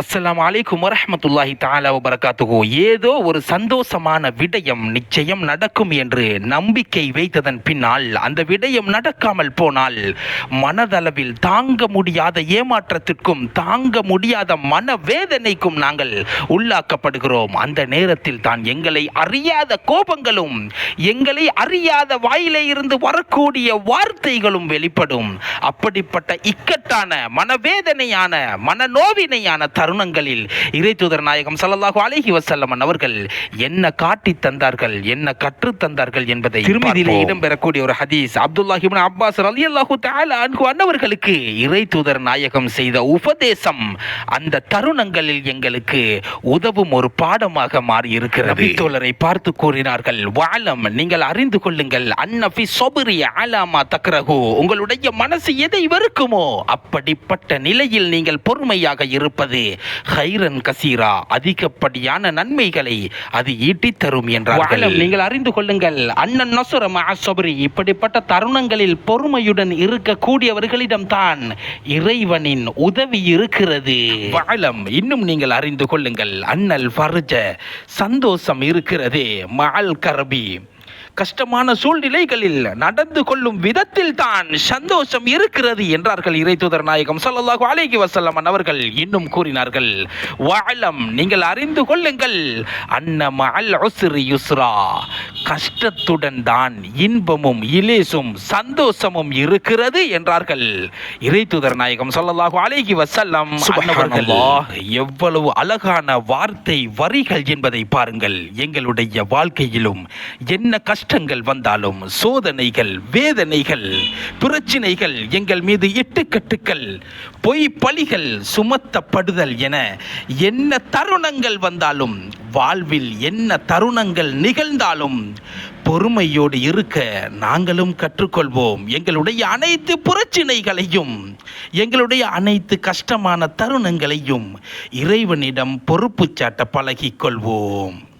அஸ்லாம் அலைக்கும் வரமத்துல்லாஹி தாலா வரகாத்துகோ ஏதோ ஒரு சந்தோஷமான விடயம் நிச்சயம் நடக்கும் என்று நம்பிக்கை வைத்ததன் பின்னால் அந்த விடயம் நடக்காமல் போனால் மனதளவில் தாங்க முடியாத ஏமாற்றத்திற்கும் தாங்க முடியாத மனவேதனைக்கும் நாங்கள் உள்ளாக்கப்படுகிறோம். அந்த நேரத்தில் தான் எங்களை அறியாத கோபங்களும் எங்களை அறியாத வாயிலே இருந்து வரக்கூடிய வார்த்தைகளும் வெளிப்படும். அப்படிப்பட்ட இக்கட்டான மனவேதனையான மனநோவினையான தருணங்களில் இறை தூதர் நாயகம் ஸல்லல்லாஹு அலைஹி வஸல்லம் அவர்கள் என்ன காட்டி தந்தார்கள் என்ன கற்றுத் தந்தார்கள் என்பதை திருமதியிலே இடம்பெறக்கூடிய ஒரு ஹதீஸ் அப்துல்லாஹி இப்னு அப்பாஸ் ரலியல்லாஹு தஆலா அன்ஹு அன்னவர்களுக்கு இறை தூதர் நாயகம் செய்த உபதேசம் அந்த தருணங்களில் எங்களுக்கு உதவும் ஒரு பாடமாக மாறி இருக்கிறது தோழரை பார்த்து கூறினார்கள் வாலம் நீங்கள் அறிந்து கொள்ளுங்கள் அன்னஃபி சொபரி ஆலாமா தக்ரஹு உங்களுடைய மனசு எதை வெறுக்குமோ அப்படிப்பட்ட நிலையில் நீங்கள் பொறுமையாக இருப்பது ஹைரன் கசீரா அதிகப்படியான நன்மைகளை அது ஈட்டித் தரும் என்றார்கள். நீங்கள் அறிந்து கொள்ளுங்கள் அண்ணன் நசுர மஅசபரி இப்படிப்பட்ட தருணங்களில் பொறுமையுடன் இருக்கக்கூடியவர்களிடம் தான் இறைவனின் உதவி இருக்கிறது. வாழம் இன்னும் நீங்கள் அறிந்து கொள்ளுங்கள் அண்ணல் ஃபர்ஜ சந்தோஷம் இருக்கிறது மஅல் கரபி கஷ்டமான சூழ்நிலைகளில் நடந்து கொள்ளும் விதத்தில் தான் சந்தோஷம் இருக்கிறது என்றார்கள் இறை தூதர் நாயகம் ஸல்லல்லாஹு அலைஹி வசல்லமன் அவர்கள். இன்னும் கூறினார்கள் வாழம் நீங்கள் அறிந்து கொள்ளுங்கள் அன்னமல் யுஸ்ரா. கஷ்டத்துடன் தான் இன்பமும் இலேசும் சந்தோஷமும் இருக்கிறது என்றார்கள். இறைத்துதர் நாயகம் ஸல்லல்லாஹு அலைஹி வஸல்லம் அவர்கள் எவ்வளவு அழகான வார்த்தை வரிகள் என்பதை பாருங்கள். எங்களுடைய வாழ்க்கையிலும் என்ன கஷ்டங்கள் வந்தாலும் சோதனைகள் வேதனைகள் பிரச்சினைகள் எங்கள் மீது இட்டுக்கட்டுக்கள் பொய் பழிகள் சுமத்தப்படுதல் என என்ன தருணங்கள் வந்தாலும் வாழ்வில் என்ன தருணங்கள் நிகழ்ந்தாலும் பொறுமையோடு இருக்க நாங்களும் கற்றுக்கொள்வோம். எங்களுடைய அனைத்து பிரச்சினைகளையும் எங்களுடைய அனைத்து கஷ்டமான தருணங்களையும் இறைவனிடம் பொறுப்பு சாட்ட பழகிக்கொள்வோம்.